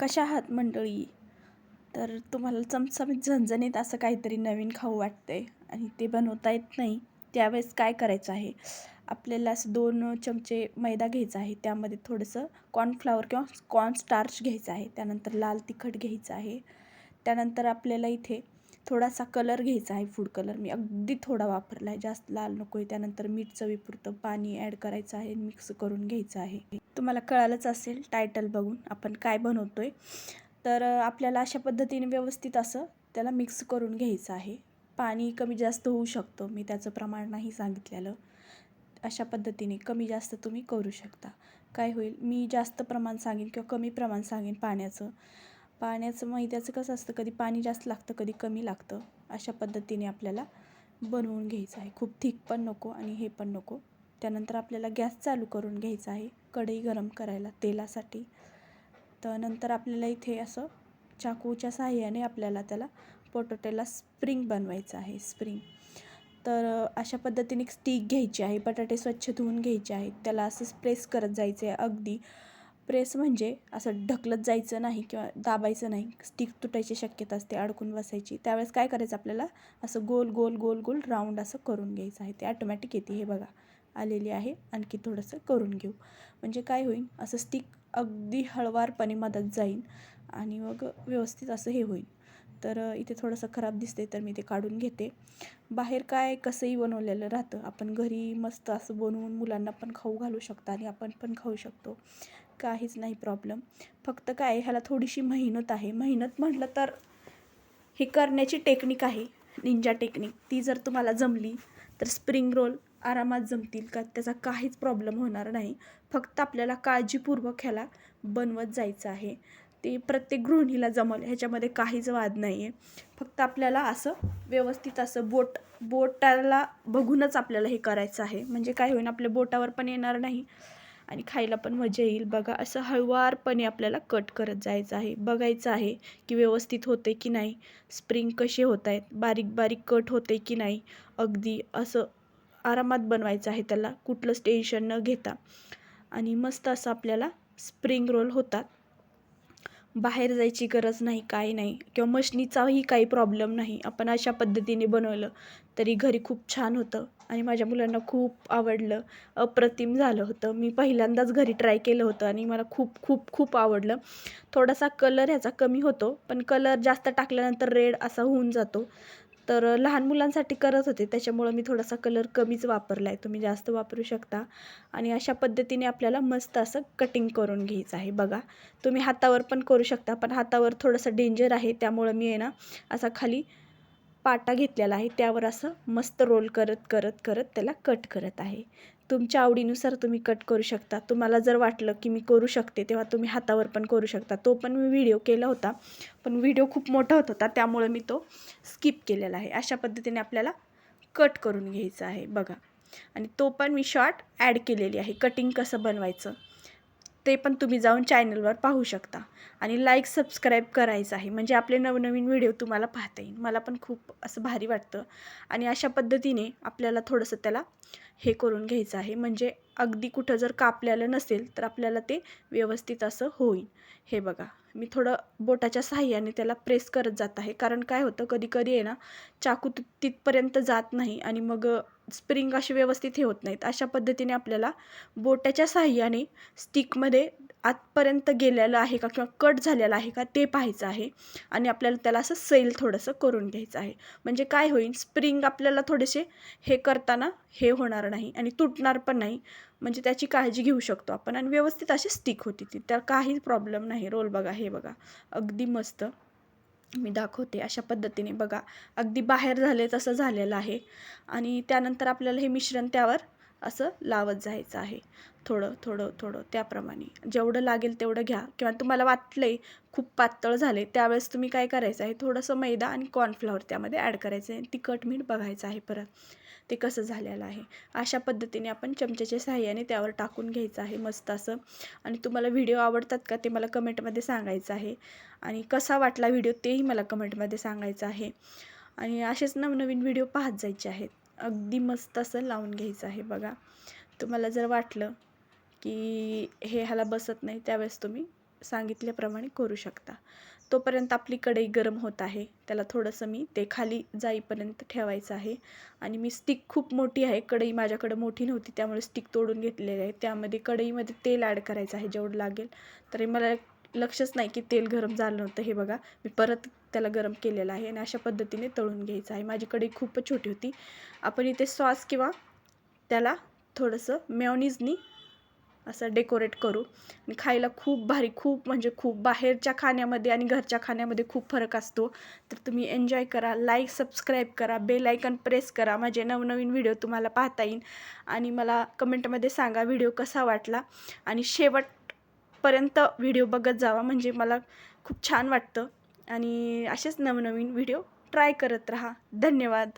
कशा आहात मंडळी? तर तुम्हाला चमचमीत झणझणीत असं काहीतरी नवीन खाऊ वाटतंय आणि ते बनवता येत नाही. त्यावेळेस काय करायचं आहे? आपल्याला असं दोन चमचे मैदा घ्यायचा आहे. त्यामध्ये थोडंसं कॉर्नफ्लावर किंवा कॉर्न स्टार्च घ्यायचं आहे. त्यानंतर लाल तिखट घ्यायचं आहे. त्यानंतर आपल्याला इथे थोडासा कलर घ्यायचा आहे फूड कलर. मी अगदी थोडा वापरला आहे जास्त लाल नको आहे त्यानंतर मीठ चवीपुरतं पाणी ॲड करायचं आहे. मिक्स करून घ्यायचं आहे. तुम्हाला कळालंच असेल टायटल बघून आपण काय बनवतो आहे तर आपल्याला अशा पद्धतीने व्यवस्थित असं त्याला मिक्स करून घ्यायचं आहे. पाणी कमी जास्त होऊ शकतं. मी त्याचं प्रमाण नाही सांगितलेलं. अशा पद्धतीने कमी जास्त तुम्ही करू शकता. काय होईल? मी जास्त प्रमाण सांगेन किंवा कमी प्रमाण सांगेन पाण्याचं. पाण्याचं मैद्याचं कसं असतं कधी पाणी जास्त लागतं कधी कमी लागतं अशा पद्धतीने आपल्याला बनवून घ्यायचं आहे. खूप थिक पण नको आणि हे पण नको. त्यानंतर आपल्याला गॅस चालू करून घ्यायचा आहे कढई गरम करायला तेलासाठी. तर नंतर आपल्याला इथे असं चाकूच्या साहाय्याने आपल्याला त्याला पोटोटेला स्प्रिंग बनवायचं आहे स्प्रिंग. तर अशा पद्धतीने स्टिक घ्यायची आहे बटाटे स्वच्छ धुवून घ्यायचे आहेत. त्याला असंच प्रेस करत जायचं आहे अगदी प्रेस म्हणजे असं ढकलत जायचं नाही किंवा दाबायचं नाही. स्टिक तुटायची शक्यता असते अडकून बसायची. त्यावेळेस काय करायचं आपल्याला? असं गोल गोल गोल गोल राऊंड असं करून घ्यायचं आहे. ते ॲटोमॅटिक येते. हे बघा आलेली आहे. आणखी थोडंसं करून घेऊ. म्हणजे काय होईल? असं स्टिक अगदी हळवारपणे मदत जाईल आणि मग व्यवस्थित असं हे होईल. तर इथे थोडंसं खराब दिसते तर मी ते काढून घेते. बाहेर काय कसंही बनवलेलं राहतं. आपण घरी मस्त असं बनवून मुलांना पण खाऊ घालू शकतो आणि आपण पण खाऊ शकतो. काहीच नाही प्रॉब्लेम फक्त काय ह्याला थोडीशी मेहनत आहे. मेहनत म्हटलं तर हे करण्याची टेक्निक आहे. निंजा टेक्निक ती जर तुम्हाला जमली तर स्प्रिंग रोल आरामात जमतील का? त्याचा काहीच प्रॉब्लेम होणार नाही. फक्त आपल्याला काळजीपूर्वक ह्याला बनवत जायचं आहे. ते प्रत्येक गृहिणीला जमल ह्याच्यामध्ये काहीच वाद नाही आहे फक्त आपल्याला असं व्यवस्थित असं बोट बोटाला बघूनच आपल्याला हे करायचं आहे. म्हणजे काय होईल आपल्या बोटावर पण येणार नाही. आणि खायला पण मजा येईल. बघा असं हळुवारपणे आपल्याला कट करत जायचं आहे. बघायचं आहे की व्यवस्थित होते की नाही. स्प्रिंग कसे होत आहेत? बारीक बारीक कट होते की नाही? अगदी असं आरामात बनवायचं आहे त्याला. कुठलंच टेन्शन न घेता. आणि मस्त असं आपल्याला स्प्रिंग रोल होतात. बाहेर जायची गरज नाही काही नाही. किंवा मशनीचाही काही प्रॉब्लेम नाही. आपण अशा पद्धतीने बनवलं तरी घरी खूप छान होतं. आणि माझ्या मुलांना खूप आवडलं. अप्रतिम झालं होतं. मी पहिल्यांदाच घरी ट्राय केलं होतं आणि मला खूप खूप खूप आवडलं. थोडासा कलर ह्याचा कमी होतो. पण कलर जास्त टाकल्यानंतर रेड असा होऊन जातो. तर लहान मुलांसाठी करत होते. त्याच्यामुळं मी थोडासा कलर कमीच वापरला आहे तुम्ही जास्त वापरू शकता. आणि अशा पद्धतीने आपल्याला मस्त असं कटिंग करून घ्यायचं आहे. बघा तुम्ही हातावर पण करू शकता. पण हातावर थोडंसं डेंजर आहे. त्यामुळं मी आहे ना असा खाली पाटा घेतलेला आहे. त्यावर असं मस्त रोल करत करत करत त्याला कट करत आहे. तुमच्या आवडीनुसार तुम्ही कट करू शकता. तुम्हाला जर वाटलं की मी करू शकते तेव्हा तुम्ही हातावर पण करू शकता. तो पण मी व्हिडिओ केला होता पण व्हिडिओ खूप मोठा होत होता. त्यामुळे मी तो स्किप केलेला आहे. अशा पद्धतीने आपल्याला कट करून घ्यायचं आहे. बघा. आणि तो पण मी शॉर्ट ॲड केलेली आहे. कटिंग कसं बनवायचं? ते पण तुम्ही जाऊन चॅनलवर पाहू शकता. आणि लाईक सबस्क्राईब करायचं आहे. म्हणजे आपले नवनवीन व्हिडिओ तुम्हाला पाहता येईल. मला पण खूप असं भारी वाटतं. आणि अशा पद्धतीने आपल्याला थोडंसं त्याला हे करून घ्यायचं आहे. म्हणजे अगदी कुठं जर कापलेलं नसेल तर आपल्याला ते व्यवस्थित असं होईल. हे बघा मी थोडं बोटाच्या सहाय्याने त्याला प्रेस करत जात आहे. कारण काय होतं कधी कधी आहे ना चाकू तिथपर्यंत जात नाही. आणि मग स्प्रिंग असे व्यवस्थित हे होत नाहीत. अशा पद्धतीने आपल्याला बोटाच्या साह्याने स्टिकमध्ये आतपर्यंत गेलेलं आहे का किंवा कट झालेलं आहे का ते पाहायचं आहे आणि आपल्याला त्याला असं सैल थोडंसं करून घ्यायचं आहे. म्हणजे काय होईल? स्प्रिंग आपल्याला थोडेसे हे करताना हे होणार नाही आणि तुटणार पण नाही. म्हणजे त्याची काळजी घेऊ शकतो आपण आणि व्यवस्थित अशी स्टिक होती ती त्या काहीच प्रॉब्लेम नाही. रोल बघा हे बघा. अगदी मस्त. मी दाखवते अशा पद्धतीने. बघा अगदी बाहेर झाले तसं झालेलं आहे. आणि त्यानंतर आपल्याला हे मिश्रण त्यावर असं लावत जायचं आहे. थोडं थोडं थोडं त्याप्रमाणे. जेवढं लागेल तेवढं घ्या. किंवा तुम्हाला वाटलं आहे खूप पातळ झाले त्यावेळेस तुम्ही काय करायचं आहे? थोडंसं मैदा आणि कॉर्नफ्लॉवर त्यामध्ये ॲड करायचं आहे. तिखट मीठ बघायचं आहे परत. ते कसं झालेलं आहे? अशा पद्धतीने आपण चमच्याच्या सहाय्याने त्यावर टाकून घ्यायचं आहे मस्त असं. आणि तुम्हाला व्हिडिओ आवडतात का ते मला कमेंटमध्ये सांगायचं आहे. आणि कसा वाटला व्हिडिओ तेही मला कमेंटमध्ये सांगायचं आहे. आणि असेच नवनवीन व्हिडिओ पाहत जायचे आहेत. अगदी मस्त असं लावून घ्यायचं आहे बघा. तुम्हाला जर वाटलं की हे ह्याला बसत नाही त्यावेळेस तुम्ही सांगितल्याप्रमाणे करू शकता. तोपर्यंत आपली कढई गरम होत आहे. त्याला थोडंसं मी ते खाली जाईपर्यंत ठेवायचं आहे. आणि मी स्टिक खूप मोठी आहे. कढई माझ्याकडं मोठी नव्हती त्यामुळे स्टिक तोडून घेतलेली आहे. त्यामध्ये कढईमध्ये तेल ॲड करायचं आहे जेवढं लागेल. तरी मला लक्षच नाही की तेल गरम झालं नव्हतं. हे बघा मी परत त्याला गरम केलेलं आहे आणि अशा पद्धतीने तळून घ्यायचं आहे. माझी कढई खूपच छोटी होती. आपण इथे सॉस किंवा त्याला थोडंसं मेयोनीजनी असं डेकोरेट करू. आणि खायला खूप भारी खूप म्हणजे खूप बाहेरच्या खाण्यामध्ये आणि घरच्या खाण्यामध्ये खूप फरक असतो. तर तुम्ही एन्जॉय करा लाईक सबस्क्राईब करा बेल आयकन प्रेस करा. माझे नवनवीन व्हिडिओ तुम्हाला पाहता येईल. आणि मला कमेंटमध्ये सांगा व्हिडिओ कसा वाटला. आणि शेवट पर्यंत व्हिडिओ बघत जावा म्हणजे मला खूप छान वाटतं. आणि असेच नवनवीन व्हिडिओ ट्राय करत राहा. धन्यवाद.